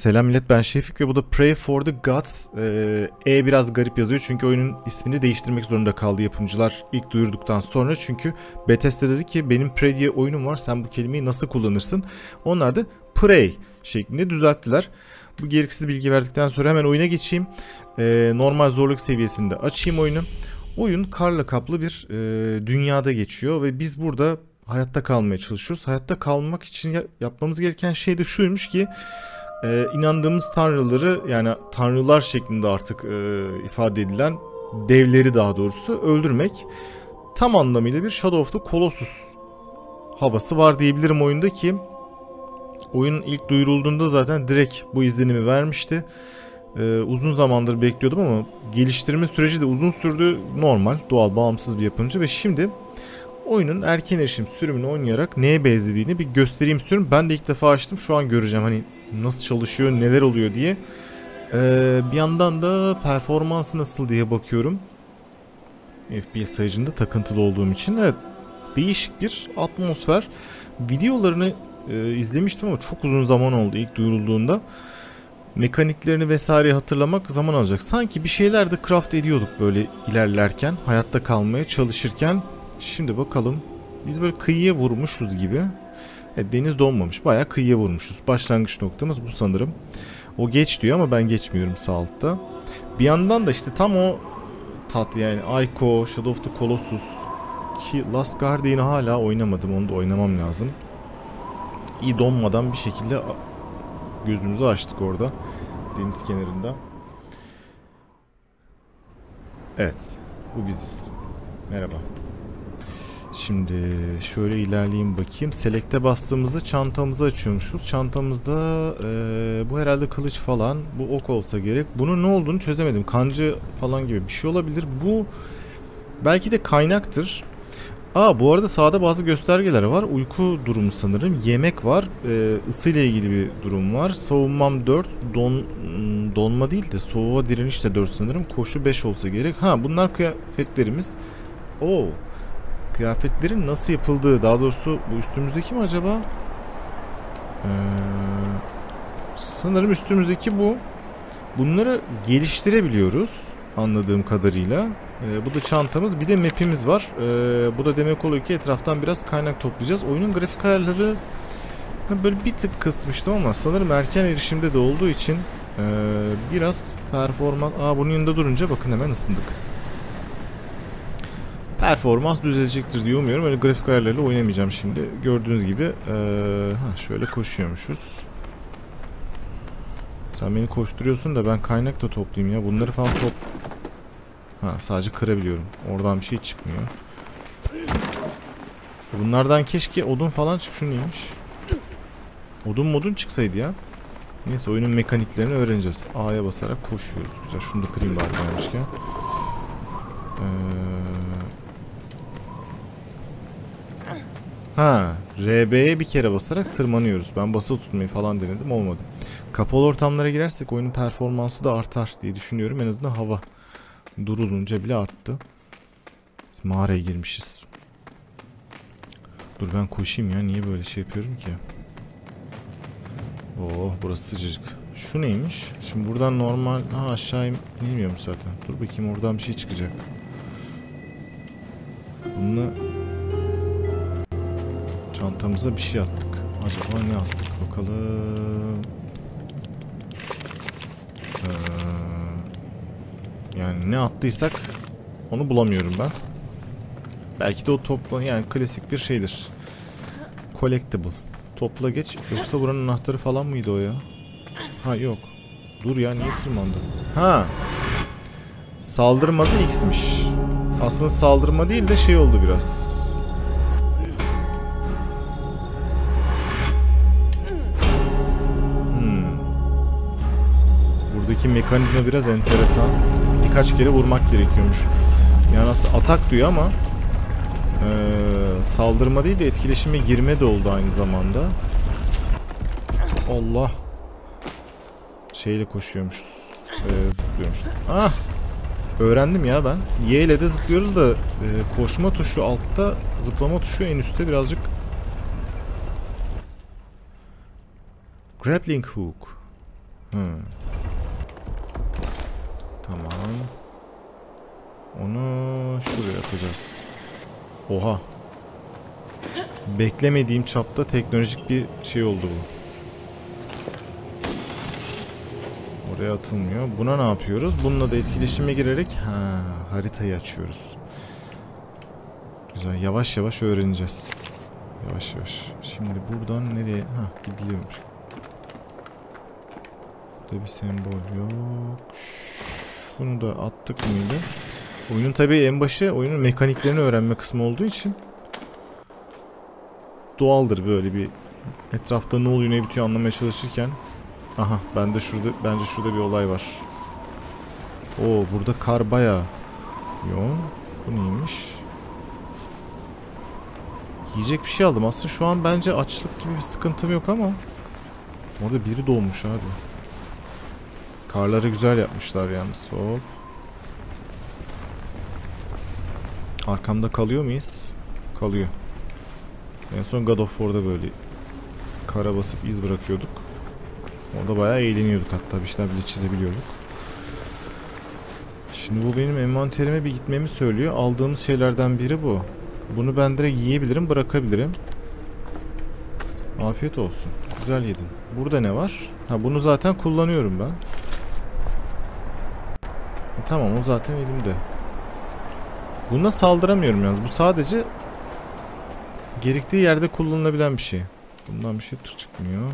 Selam millet ben Şefik ve bu da Pray for the Gods. Ee, e biraz garip yazıyor çünkü oyunun ismini değiştirmek zorunda kaldı yapımcılar ilk duyurduktan sonra. Çünkü Bethesda dedi ki benim Pray diye oyunum var sen bu kelimeyi nasıl kullanırsın? Onlar da Pray şeklinde düzelttiler. Bu gereksiz bilgi verdikten sonra hemen oyuna geçeyim. Ee, normal zorluk seviyesinde açayım oyunu. Oyun karla kaplı bir e, dünyada geçiyor ve biz burada hayatta kalmaya çalışıyoruz. Hayatta kalmak için yapmamız gereken şey de şuymuş ki e, inandığımız tanrıları yani tanrılar şeklinde artık e, ifade edilen devleri daha doğrusu öldürmek tam anlamıyla bir Shadow of the Colossus havası var diyebilirim oyunda ki oyun ilk duyurulduğunda zaten direkt bu izlenimi vermişti. Ee, uzun zamandır bekliyordum ama geliştirme süreci de uzun sürdü. Normal, doğal, bağımsız bir yapımcı ve şimdi oyunun erken erişim sürümünü oynayarak neye benzediğini bir göstereyim istiyorum. Ben de ilk defa açtım. Şu an göreceğim hani nasıl çalışıyor, neler oluyor diye. Ee, bir yandan da performansı nasıl diye bakıyorum. FPS sayıcında takıntılı olduğum için. Evet, değişik bir atmosfer. Videolarını e, izlemiştim ama çok uzun zaman oldu ilk duyurulduğunda. Mekaniklerini vesaire hatırlamak zaman alacak. Sanki bir şeyler de craft ediyorduk böyle ilerlerken, hayatta kalmaya çalışırken. Şimdi bakalım. Biz böyle kıyıya vurmuşuz gibi. Evet, deniz donmamış. Bayağı kıyıya vurmuşuz. Başlangıç noktamız bu sanırım. O geç diyor ama ben geçmiyorum sağ altta. Bir yandan da işte tam o tat yani Aiko, Shadow of the Colossus ki Last Guardian'ı hala oynamadım. Onu da oynamam lazım. İyi donmadan bir şekilde gözümüzü açtık orada. Deniz kenarında. Evet. Bu biziz. Merhaba. Şimdi şöyle ilerleyeyim bakayım. Select'e bastığımızda çantamızı açıyormuşuz. Çantamızda e, bu herhalde kılıç falan. Bu ok olsa gerek. Bunun ne olduğunu çözemedim. Kancı falan gibi bir şey olabilir. Bu belki de kaynaktır. Aa bu arada sağda bazı göstergeler var. Uyku durumu sanırım. Yemek var. E, ısıyla ilgili bir durum var. Savunmam 4. Don, donma değil de soğuğa direniş de 4 sanırım. Koşu 5 olsa gerek. Ha bunlar kıyafetlerimiz. Oo kıyafetlerin nasıl yapıldığı daha doğrusu bu üstümüzdeki mi acaba? Ee, sanırım üstümüzdeki bu. Bunları geliştirebiliyoruz anladığım kadarıyla. Ee, bu da çantamız. Bir de map'imiz var. Ee, bu da demek oluyor ki etraftan biraz kaynak toplayacağız. Oyunun grafik ayarları böyle bir tık kısmıştım ama sanırım erken erişimde de olduğu için e, biraz performans... Aa bunun yanında durunca bakın hemen ısındık performans düzelecektir diye umuyorum. Öyle grafik ayarlarıyla oynamayacağım şimdi. Gördüğünüz gibi ee, ha, şöyle koşuyormuşuz. Sen beni koşturuyorsun da ben kaynak da toplayayım ya. Bunları falan top... Ha sadece kırabiliyorum. Oradan bir şey çıkmıyor. Bunlardan keşke odun falan çık. Şu neymiş? Odun modun çıksaydı ya. Neyse oyunun mekaniklerini öğreneceğiz. A'ya basarak koşuyoruz. Güzel. Şunu da kırayım bari gelmişken. Eee... Ha, RB'ye bir kere basarak tırmanıyoruz. Ben basılı tutmayı falan denedim olmadı. Kapalı ortamlara girersek oyunun performansı da artar diye düşünüyorum. En azından hava durulunca bile arttı. Biz mağaraya girmişiz. Dur ben koşayım ya. Niye böyle şey yapıyorum ki? Oh burası sıcacık. Şu neymiş? Şimdi buradan normal... Ha aşağı inmiyorum zaten. Dur bakayım oradan bir şey çıkacak. Bunu Çantamıza bir şey attık. Acaba ne attık bakalım. Ee, yani ne attıysak onu bulamıyorum ben. Belki de o topla yani klasik bir şeydir. Collectible. Topla geç. Yoksa buranın anahtarı falan mıydı o ya? Ha yok. Dur ya niye tırmandı? Ha. Saldırmadı X'miş. Aslında saldırma değil de şey oldu biraz. Buradaki mekanizma biraz enteresan. Birkaç kere vurmak gerekiyormuş. Yani aslında atak diyor ama e, saldırma değil de etkileşime girme de oldu aynı zamanda. Allah. Şeyle koşuyormuşuz. E, zıplıyormuşuz. Ah! Öğrendim ya ben. Y ile de zıplıyoruz da e, koşma tuşu altta, zıplama tuşu en üstte birazcık. Grappling hook. Hı. Tamam. Onu şuraya atacağız. Oha. Beklemediğim çapta teknolojik bir şey oldu bu. Oraya atılmıyor. Buna ne yapıyoruz? Bununla da etkileşime girerek ha, haritayı açıyoruz. Güzel. Yavaş yavaş öğreneceğiz. Yavaş yavaş. Şimdi buradan nereye? Ha gidiliyormuş. Burada bir sembol yok. Bunu da attık mıydı? Oyunun tabii en başı oyunun mekaniklerini öğrenme kısmı olduğu için doğaldır böyle bir etrafta ne oluyor ne bitiyor anlamaya çalışırken aha ben de şurada bence şurada bir olay var. Oo burada kar baya yoğun. Bu neymiş? Yiyecek bir şey aldım. Aslında şu an bence açlık gibi bir sıkıntım yok ama orada biri doğmuş abi. Karları güzel yapmışlar yalnız. Hop. Arkamda kalıyor muyuz? Kalıyor. En son God of War'da böyle kara basıp iz bırakıyorduk. Orada bayağı eğleniyorduk hatta bir şeyler bile çizebiliyorduk. Şimdi bu benim envanterime bir gitmemi söylüyor. Aldığımız şeylerden biri bu. Bunu ben direkt yiyebilirim, bırakabilirim. Afiyet olsun. Güzel yedin. Burada ne var? Ha bunu zaten kullanıyorum ben. Tamam o zaten elimde. Buna saldıramıyorum yalnız. Bu sadece gerektiği yerde kullanılabilen bir şey. Bundan bir şey çıkmıyor.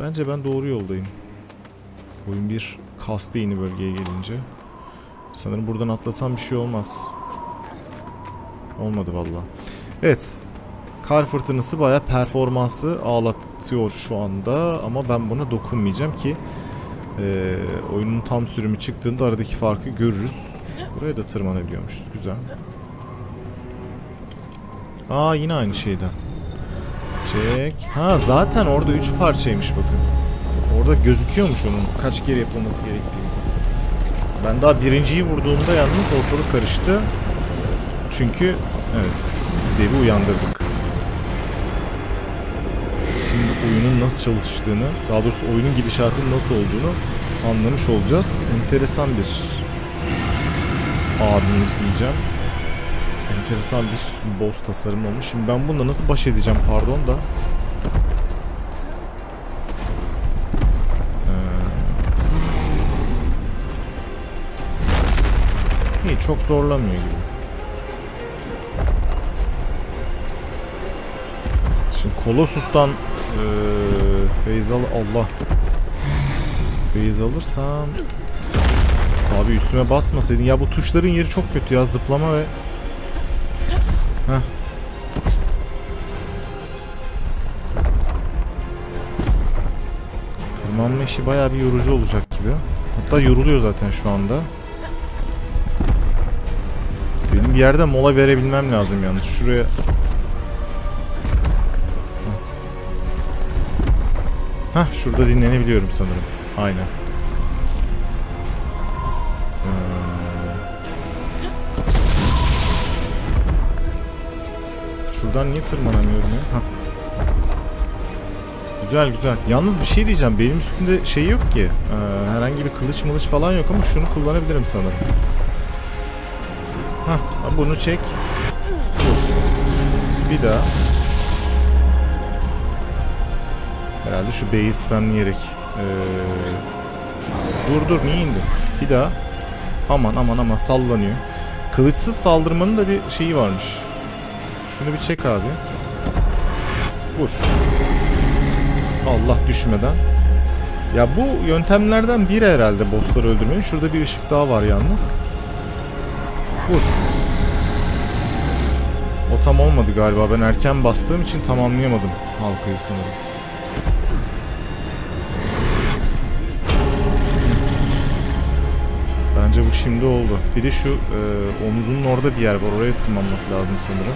Bence ben doğru yoldayım. Oyun bir kastı yeni bölgeye gelince. Sanırım buradan atlasam bir şey olmaz. Olmadı valla. Evet. Kar fırtınası baya performansı ağlatıyor şu anda. Ama ben buna dokunmayacağım ki e, oyunun tam sürümü çıktığında aradaki farkı görürüz. Buraya da tırmanabiliyormuşuz. Güzel. Aa yine aynı şeyden. Çek. Ha zaten orada 3 parçaymış bakın. Orada gözüküyormuş onun kaç kere yapılması gerektiği. Ben daha birinciyi vurduğumda yalnız ortalık karıştı. Çünkü evet devi uyandırdık. Nasıl çalıştığını, daha doğrusu oyunun gidişatının nasıl olduğunu anlamış olacağız. Enteresan bir abimiz diyeceğim. Enteresan bir boss tasarım olmuş. Şimdi ben bununla nasıl baş edeceğim pardon da. Ee... İyi çok zorlamıyor gibi. Şimdi Colossus'tan ee, feyiz al Allah. Feyiz alırsam Abi üstüme basmasaydın. Ya bu tuşların yeri çok kötü ya. Zıplama ve... Heh. Tırmanma işi bayağı bir yorucu olacak gibi. Hatta yoruluyor zaten şu anda. Benim bir yerde mola verebilmem lazım yalnız. Şuraya... Hah şurada dinlenebiliyorum sanırım. Aynen. Şuradan niye tırmanamıyorum ya? Hah. Güzel güzel. Yalnız bir şey diyeceğim. Benim üstünde şey yok ki. Ee, herhangi bir kılıç mılıç falan yok ama şunu kullanabilirim sanırım. Hah. Bunu çek. Bir daha. Herhalde şu B'yi spamleyerek. Ee, dur dur niye indi? Bir daha. Aman aman aman sallanıyor. Kılıçsız saldırmanın da bir şeyi varmış. Şunu bir çek abi. Vur. Allah düşmeden. Ya bu yöntemlerden biri herhalde bossları öldürmenin. Şurada bir ışık daha var yalnız. Vur. O tam olmadı galiba. Ben erken bastığım için tamamlayamadım halkayı sanırım. Şimdi oldu. Bir de şu e, omuzunun orada bir yer var. Oraya tırmanmak lazım sanırım.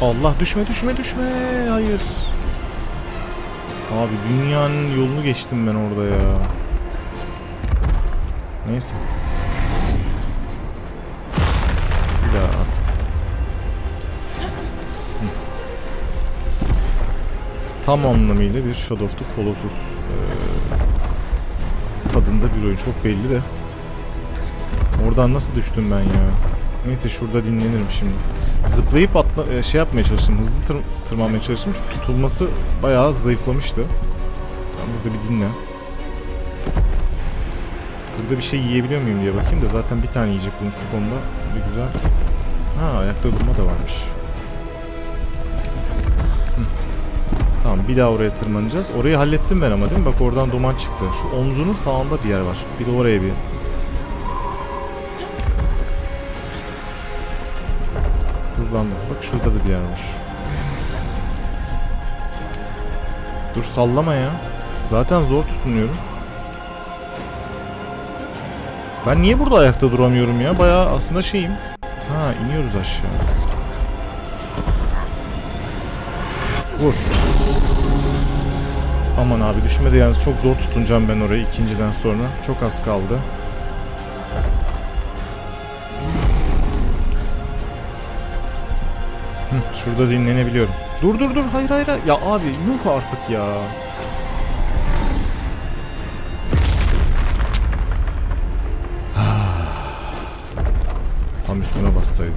Allah düşme düşme düşme. Hayır. Abi dünyanın yolunu geçtim ben orada ya. Neyse. Bir daha artık. tam anlamıyla bir Shadow of the Colossus e, tadında bir oyun. Çok belli de. Oradan nasıl düştüm ben ya? Neyse şurada dinlenirim şimdi. Zıplayıp atla e, şey yapmaya çalıştım. Hızlı tır tırmanmaya çalıştım. Çünkü tutulması bayağı zayıflamıştı. Burada bir dinle. Burada bir şey yiyebiliyor muyum diye bakayım da zaten bir tane yiyecek bulmuştuk onda. Bir güzel. Ha ayakta durma da varmış. Tamam bir daha oraya tırmanacağız. Orayı hallettim ben ama değil mi? Bak oradan duman çıktı. Şu omzunun sağında bir yer var. Bir de oraya bir. Hızlandım. Bak şurada da bir yer var. Dur sallama ya. Zaten zor tutunuyorum. Ben niye burada ayakta duramıyorum ya? Bayağı aslında şeyim. Ha iniyoruz aşağı. Vur. Aman abi düşmedi yalnız çok zor tutunacağım ben orayı ikinciden sonra. Çok az kaldı. Şurada dinlenebiliyorum. Dur dur dur hayır hayır. Ya abi yuh artık ya. Tam üstüne bassaydım.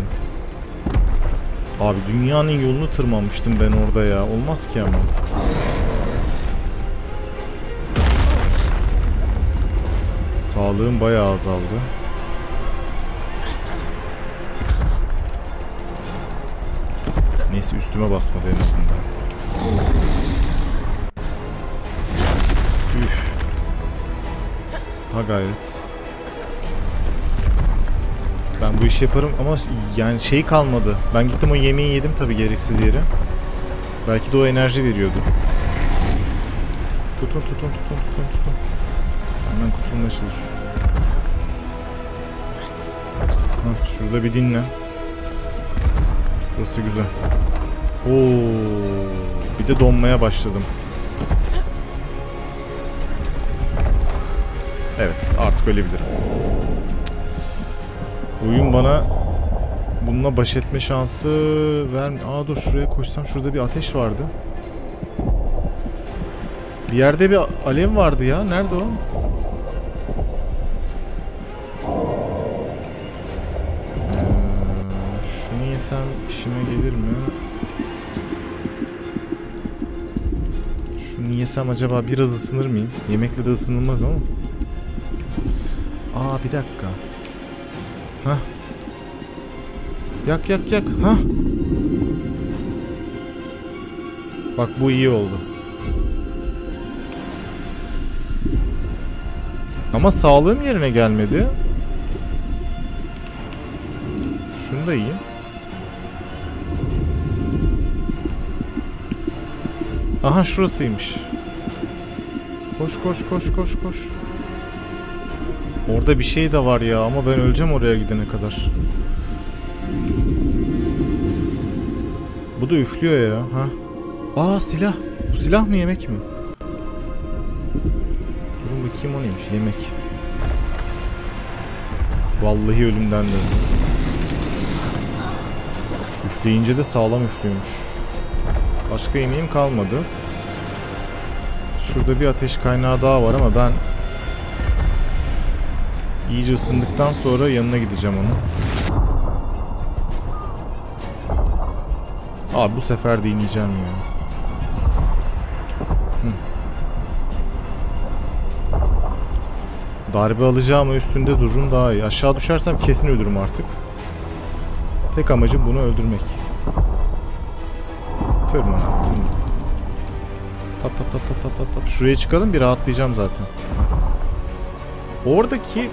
Abi dünyanın yolunu tırmanmıştım ben orada ya. Olmaz ki ama. Sağlığım bayağı azaldı. Neyse üstüme basmadı en azından. Üf. Ha gayret. Ben bu işi yaparım ama yani şey kalmadı. Ben gittim o yemeği yedim tabii gereksiz yere. Belki de o enerji veriyordu. Tutun tutun tutun tutun tutun. Hemen kurtulmaya çalış. Hah, şurada bir dinle. Burası güzel. Oo, bir de donmaya başladım. Evet, artık ölebilirim. Oyun bana bununla baş etme şansı ver. Aa dur şuraya koşsam şurada bir ateş vardı. Bir yerde bir alev vardı ya. Nerede o? Yesem işime gelir mi? Şunu yesem acaba biraz ısınır mıyım? Yemekle de ısınılmaz ama. Aa bir dakika. Hah. Yak yak yak. Hah. Bak bu iyi oldu. Ama sağlığım yerine gelmedi. Şunu da yiyeyim. Aha şurasıymış. Koş koş koş koş koş. Orada bir şey de var ya ama ben öleceğim oraya gidene kadar. Bu da üflüyor ya. Ha. Aa silah. Bu silah mı yemek mi? Durun bakayım o neymiş. Yemek. Vallahi ölümden döndüm. Üfleyince de sağlam üflüyormuş. Başka yemeğim kalmadı. Şurada bir ateş kaynağı daha var ama ben iyice ısındıktan sonra yanına gideceğim onun. Abi bu sefer de ineceğim ya. Hı. Darbe alacağım üstünde dururum daha iyi. Aşağı düşersem kesin ölürüm artık. Tek amacım bunu öldürmek. Tırman, tırman. Tap tap tap tap tap tap tap. Şuraya çıkalım bir rahatlayacağım zaten. Oradaki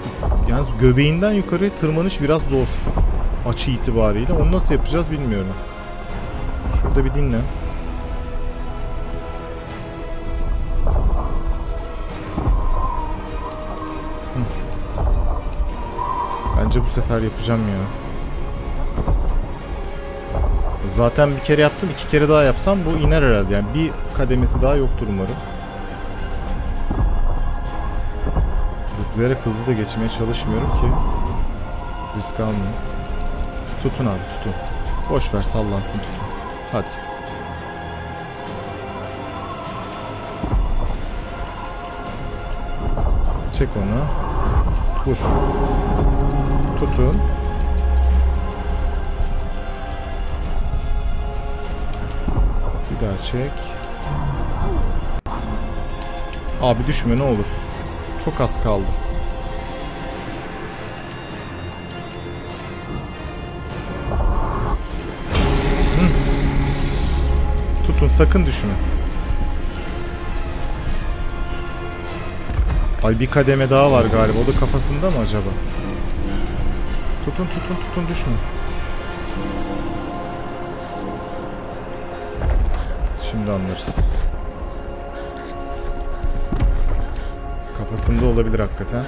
yani göbeğinden yukarı tırmanış biraz zor. Açı itibariyle. Onu nasıl yapacağız bilmiyorum. Şurada bir dinle. Bence bu sefer yapacağım ya. Zaten bir kere yaptım. iki kere daha yapsam bu iner herhalde. Yani bir kademesi daha yoktur umarım. Zıplayarak hızlı da geçmeye çalışmıyorum ki. Risk almayayım. Tutun abi tutun. Boş ver sallansın tutun. Hadi. Çek onu. Vur. Tutun. Daha çek. Abi düşme ne olur. Çok az kaldı. Hı. Tutun sakın düşme. Ay bir kademe daha var galiba. O da kafasında mı acaba? Tutun tutun tutun düşme. Şimdi anlarız. Kafasında olabilir hakikaten.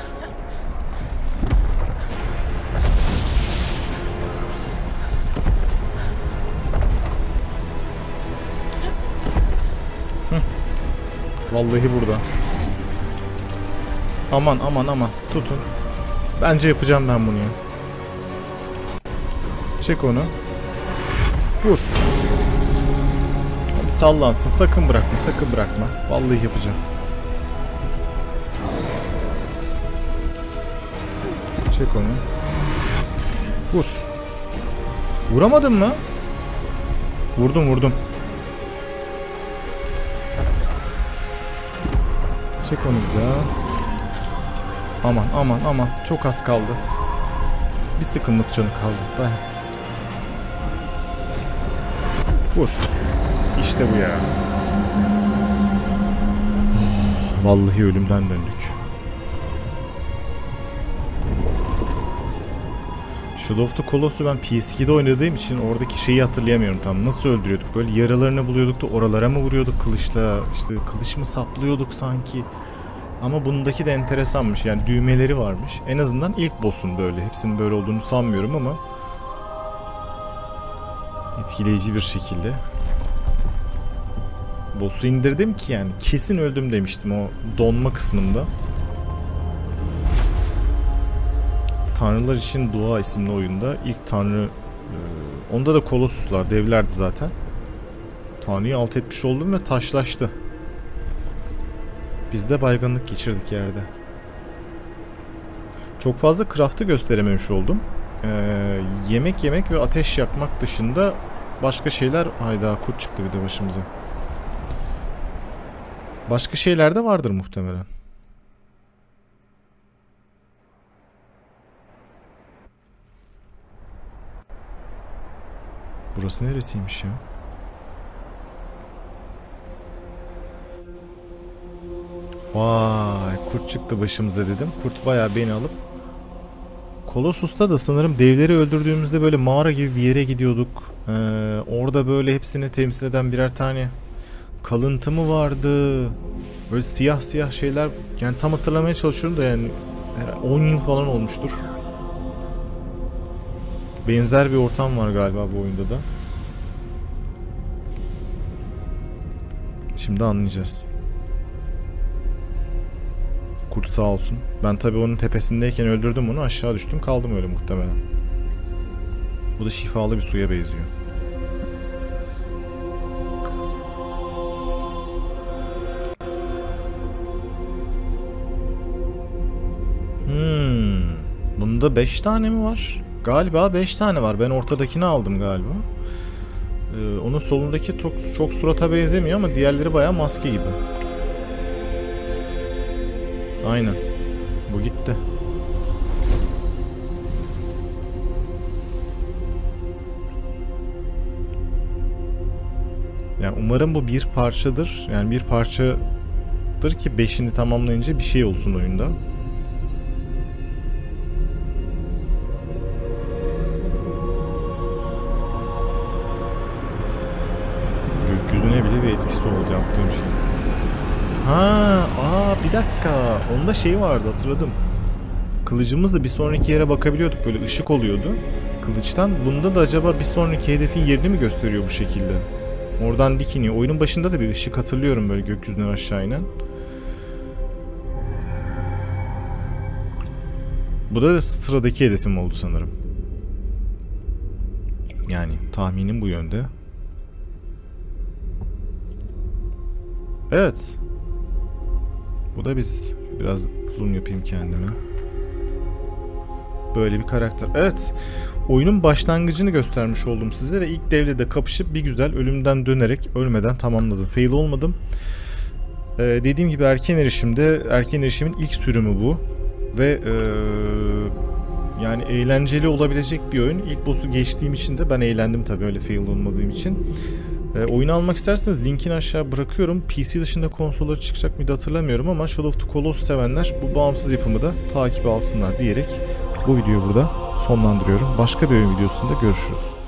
Vallahi burada. Aman aman aman tutun. Bence yapacağım ben bunu ya. Çek onu. Vur. Sallansın sakın bırakma sakın bırakma. Vallahi yapacağım. Çek onu. Vur. Vuramadın mı? Vurdum vurdum. Çek onu bir daha. Aman aman aman çok az kaldı. Bir sıkımlık canı kaldı. Dayan. Vur. İşte bu ya. Vallahi ölümden döndük. Shadow of the Colossus'u ben PS2'de oynadığım için oradaki şeyi hatırlayamıyorum tam. Nasıl öldürüyorduk? Böyle yaralarını buluyorduk da oralara mı vuruyorduk kılıçla? İşte kılıç mı saplıyorduk sanki? Ama bundaki de enteresanmış. Yani düğmeleri varmış. En azından ilk boss'un böyle. Hepsinin böyle olduğunu sanmıyorum ama etkileyici bir şekilde. Boss'u indirdim ki yani kesin öldüm demiştim o donma kısmında. Tanrılar için Dua isimli oyunda ilk tanrı e, onda da Kolossuslar devlerdi zaten. Tanrı'yı alt etmiş oldum ve taşlaştı. Biz de baygınlık geçirdik yerde. Çok fazla craft'ı gösterememiş oldum. Ee, yemek yemek ve ateş yakmak dışında başka şeyler... Hayda kurt çıktı bir de başımıza. Başka şeyler de vardır muhtemelen. Burası neresiymiş ya? Vay kurt çıktı başımıza dedim. Kurt bayağı beni alıp Kolossus'ta da sanırım devleri öldürdüğümüzde böyle mağara gibi bir yere gidiyorduk. Ee, orada böyle hepsini temsil eden birer tane kalıntı mı vardı? Böyle siyah siyah şeyler yani tam hatırlamaya çalışıyorum da yani 10 yıl falan olmuştur. Benzer bir ortam var galiba bu oyunda da. Şimdi anlayacağız. Kurt sağ olsun. Ben tabii onun tepesindeyken öldürdüm onu aşağı düştüm kaldım öyle muhtemelen. Bu da şifalı bir suya benziyor. Bunda 5 tane mi var? Galiba 5 tane var. Ben ortadakini aldım galiba. Ee, onun solundaki çok, çok surata benzemiyor ama diğerleri bayağı maske gibi. Aynen. Bu gitti. Yani umarım bu bir parçadır. Yani bir parçadır ki beşini tamamlayınca bir şey olsun oyunda. Ha, aa bir dakika. Onda şey vardı hatırladım. Kılıcımızla bir sonraki yere bakabiliyorduk böyle ışık oluyordu kılıçtan. Bunda da acaba bir sonraki hedefin yerini mi gösteriyor bu şekilde? Oradan dikiniyor. Oyunun başında da bir ışık hatırlıyorum böyle gökyüzünden aşağı inen. Bu da sıradaki hedefim oldu sanırım. Yani tahminim bu yönde. Evet. Bu da biziz. Biraz zoom yapayım kendime. Böyle bir karakter. Evet. Oyunun başlangıcını göstermiş oldum size ve ilk devle de kapışıp bir güzel ölümden dönerek ölmeden tamamladım. Fail olmadım. Ee, dediğim gibi erken erişimde erken erişimin ilk sürümü bu. Ve ee, yani eğlenceli olabilecek bir oyun. İlk boss'u geçtiğim için de ben eğlendim tabii öyle fail olmadığım için. E, oyunu almak isterseniz linkini aşağı bırakıyorum. PC dışında konsolları çıkacak mıydı hatırlamıyorum ama Shadow of the Colossus sevenler bu bağımsız yapımı da takip alsınlar diyerek bu videoyu burada sonlandırıyorum. Başka bir oyun videosunda görüşürüz.